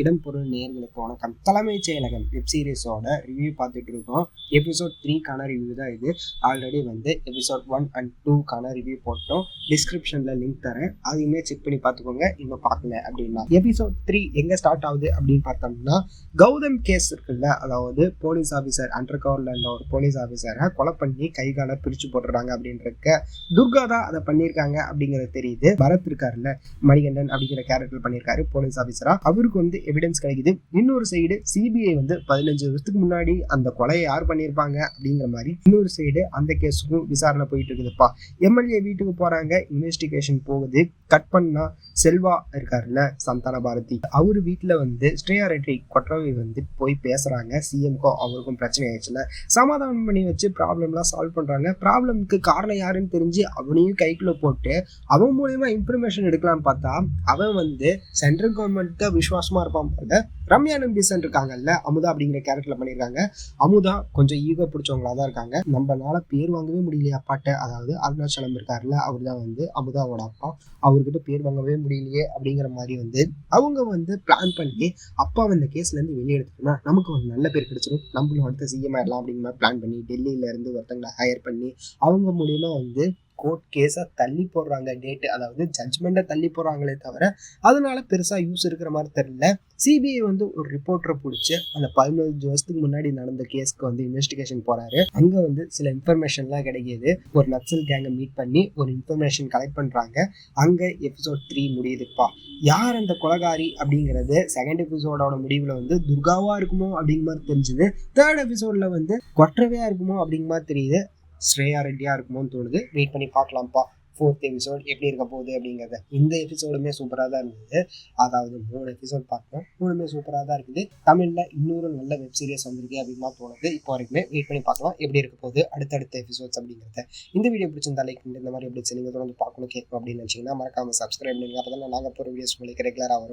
இடம் பொருள் நேர்களுக்கு வணக்கம். தலைமைச் செயலகம் வெப் சீரிஸோட ரிவ்யூ பார்த்துட்டு இருக்கோம். எபிசோட் த்ரீக்கான ரிவ்யூ தான் இது. ஆல்ரெடி வந்து எபிசோட் ஒன் அண்ட் டூக்கான ரிவ்யூ போட்டோம். டிஸ்கிரிப்ஷனில் லிங்க் தரேன். அதையுமே செக் பண்ணி பார்த்துக்கோங்க. இன்னும் பார்க்கல அப்படின்னா. எபிசோட் த்ரீ எங்கே ஸ்டார்ட் ஆகுது அப்படின்னு பார்த்தோம்னா கௌதம் கேஸ் இருக்குல்ல அதாவது போலீஸ் ஆஃபீஸர் அண்டர் கவர்ல இருந்த ஒரு போலீஸ் ஆஃபீஸரை கொலை பண்ணி கை காலை பிரித்து போட்டுறாங்க அப்படின்றக்க துர்கா தான் அதை பண்ணியிருக்காங்க அப்படிங்கிறது தெரியுது. பரத் இருக்காருல்ல மணிகண்டன் அப்படிங்கிற கேரக்டர் பண்ணியிருக்காரு போலீஸ் ஆஃபீஸரா அவருக்கு வந்து எவிடன்ஸ் கிடைக்குது. இன்னொரு சைடு சிபிஐ வந்து பதினஞ்சு வருஷத்துக்கு முன்னாடி அந்த கொலையை யார் பண்ணியிருப்பாங்க அப்படிங்கிற மாதிரி இன்னொரு சைடு அந்த கேஸுக்கும் விசாரணை போயிட்டு இருக்குதுப்பா. எம்எல்ஏ வீட்டுக்கு போறாங்க இன்வெஸ்டிகேஷன் போகுது. கட் பண்ணா செல்வா இருக்காருல்ல சந்தான பாரதி. அவர் வீட்டில் வந்து ஸ்ரேயா ரெட்டி கொற்றவை வந்து போய் பேசுறாங்க. சிஎம்க்கும் அவருக்கும் பிரச்சனை ஆயிடுச்சுல சமாதானம் பண்ணி வச்சு ப்ராப்ளம்லாம் சால்வ் பண்றாங்க. ப்ராப்ளம்க்கு காரணம் யாருன்னு தெரிஞ்சு அவனையும் கைக்குள்ள போட்டு அவன் மூலயமா இன்ஃபர்மேஷன் எடுக்கலாம்னு பார்த்தா அவன் வந்து சென்ட்ரல் கவர்மெண்ட்க்கு விசுவாசமா இருப்பான். போல ரம்யா நம்பிசன் இருக்காங்கல்ல அமுதா அப்படிங்கிற கேரக்டர்ல பண்ணியிருக்காங்க. அமுதா கொஞ்சம் ஈகோ பிடிச்சவங்களா தான் இருக்காங்க. நம்மளால பேர் வாங்கவே முடியலையே அப்பாட்ட. அதாவது அருணாச்சலம் இருக்காருல்ல அவர் தான் வந்து அமுதாவோட அப்பா. அவர்கிட்ட பேர் வாங்கவே முடியலையே அப்படிங்கிற மாதிரி வந்து அவங்க வந்து பிளான் பண்ணி அப்பா இந்த கேஸ்ல இருந்து வெளியே எடுத்துட்டோம்னா நமக்கு ஒரு நல்ல பேர் கிடைச்சிடும் நம்மளும் அடுத்த சிஎம் ஆயிடலாம் அப்படிங்கிற மாதிரி பிளான் பண்ணி டெல்லியில இருந்து ஒருத்தங்களை ஹையர் பண்ணி அவங்க மூலியமா வந்து கோர்ட் கேஸை தள்ளி போடுறாங்க டேட்டு அதாவது ஜட்ஜ்மெண்ட்டை தள்ளி போடுறாங்களே தவிர அதனால பெருசாக யூஸ் இருக்கிற மாதிரி தெரியல. சிபிஐ வந்து ஒரு ரிப்போர்ட்டரை பிடிச்சி அந்த பதினஞ்சு வருஷத்துக்கு முன்னாடி நடந்த கேஸ்க்கு வந்து இன்வெஸ்டிகேஷன் போறாரு. அங்கே வந்து சில இன்ஃபர்மேஷன்லாம் கிடைக்கிது. ஒரு நக்சல் கேங்கை மீட் பண்ணி ஒரு இன்ஃபர்மேஷன் கலெக்ட் பண்ணுறாங்க அங்கே எபிசோட் த்ரீ முடியுதுப்பா. யார் அந்த கொலகாரி அப்படிங்கிறது செகண்ட் எபிசோடோட முடிவில் வந்து துர்காவா இருக்குமோ அப்படிங்கிற மாதிரி தெரிஞ்சுது. தேர்ட் எபிசோடில் வந்து கொற்றவையா இருக்குமோ அப்படிங்கிற மாதிரி தெரியுது. ஸ்ரேயா ரெட்டியா இருக்குமோன்னு தோணுது. வெயிட் பண்ணி பார்க்கலாம்ப்பா. ஃபோர்த் எபிசோட் எப்படி இருக்க போகுது அப்படிங்கிறத. இந்த எபிசோடுமே சூப்பராக தான் இருந்தது. அதாவது மூணு எபிசோட் பார்க்கணும். மூணுமே சூப்பராக தான் இருக்குது. தமிழில் இன்னொரு நல்ல வெப் சீரிஸ் வந்திருக்கு அப்படின்னு தோணுது. இப்போ வரைக்குமே வெயிட் பண்ணி பார்க்கலாம். எப்படி இருக்க போகுது? அடுத்தடுத்த எபிசோட்ஸ் அப்படிங்கிறத. இந்த வீடியோ பிடிச்சிருந்தா லைக் இந்த மாதிரி எப்படி நீங்கள் தொடர்ந்து பார்க்கணும் கேட்கணும் அப்படின்னு நினச்சிங்கன்னா மறக்காம சப்ஸ்கிரைப் பண்ணுங்க அப்போ தான் நாங்கள் போகிற வீடியோஸ் உங்களுக்கு ரெகுலராக வரும்.